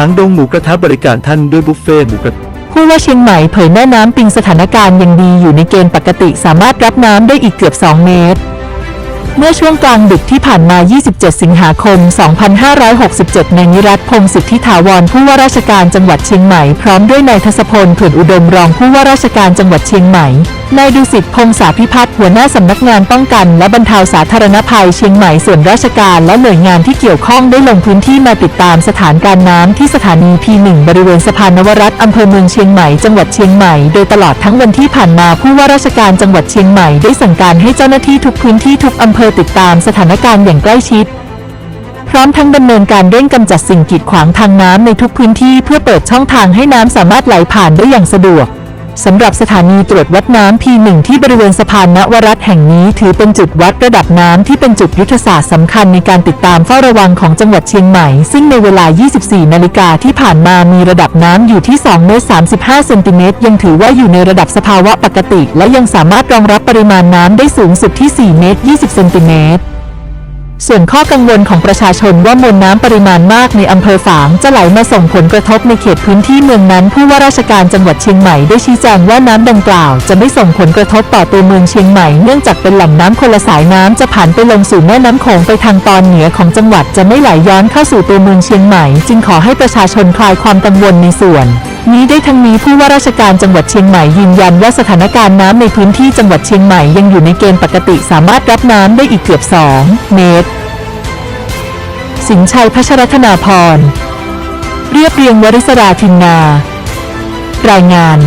หางดงหมูกระทะบริการท่านด้วยบุฟเฟ่ต์หมูกระผู้ว่าเชียงใหม่เผยแม่น้ำปิงสถานการณ์ยังดีอยู่ในเกณฑ์ปกติสามารถรับน้ำได้อีกเกือบ 2 เมตร เมื่อช่วงกลางดึกที่ผ่านมา 27 สิงหาคม 2567 นายนิรัตพงศิทธิถาวรผู้ว่าราชการจังหวัดเชียงใหม่ พร้อมด้วยนายทศพลเผื่อนอุดมรองผู้ว่าราชการจังหวัดเชียงใหม่ นายดุสิตพงษาพิพัฒน์หัวหน้าสำนักงานป้องกัน และบรรเทาสาธารณภัยเชียงใหม่ส่วนราชการและหน่วยงานที่เกี่ยวข้องได้ลงพื้นที่มาติดตามสถานการณ์น้ำที่สถานี P1 บริเวณสะพานนวรัตน์อำเภอเมืองเชียงใหม่จังหวัดเชียงใหม่โดยตลอดทั้งวันที่ผ่านมาผู้ว่าราชการจังหวัดเชียงใหม่ได้สั่งการให้เจ้าหน้าที่ทุกพื้นที่ทุกอำเภอติดตามสถานการณ์อย่างใกล้ชิด พร้อมทั้งดำเนินการเร่งกำจัดสิ่งกีดขวางทางน้ำในทุกพื้นที่เพื่อเปิดช่องทางให้น้ำสามารถไหลผ่านได้อย่างสะดวก สำหรับสถานีตรวจวัดน้ำ P1 ที่บริเวณสะพานณวรัตแห่งนี้ถือเป็นจุดวัดระดับน้ำที่เป็นจุดยุทธศาสตร์สำคัญในการติดตามเฝ้าระวังของจังหวัดเชียงใหม่ ซึ่งในเวลา 24 นาฬิกาที่ผ่านมามีระดับน้ำอยู่ที่2เมตร35เซนติเมตรยังถือว่าอยู่ในระดับสภาวะปกติ และยังสามารถรองรับปริมาณน้ำได้สูงสุดที่ 4 เมตร 20เซนติเมตร ส่วนข้อกังวลของประชาชนว่ามวลน้ำปริมาณมากในอำเภอฝางจะไหลมาส่งผลกระทบในเขตพื้นที่เมืองนั้น ผู้ว่าราชการจังหวัดเชียงใหม่ได้ชี้แจงว่าน้ำดังกล่าว จะไม่ส่งผลกระทบต่อตัวเมืองเชียงใหม่เนื่องจากเป็นแหล่งน้ำคนละสายน้ำจะผ่านไปลงสู่แม่น้ำโขงไปทางตอนเหนือของจังหวัดจะไม่ไหลย้อนเข้าสู่ตัวเมืองเชียงใหม่ จึงขอให้ประชาชนคลายความกังวลในส่วน นี้ได้ทั้งนี้ผู้ว่าราชการจังหวัดเชียงใหม่ยืนยันว่าสถานการณ์น้ำในพื้นที่จังหวัดเชียงใหม่ยังอยู่ในเกณฑ์ปกติสามารถรับน้ำได้อีกเกือบ 2 เมตร สินชัยพัชรธนาพร เรียบเรียงวริศราทินนา รายงาน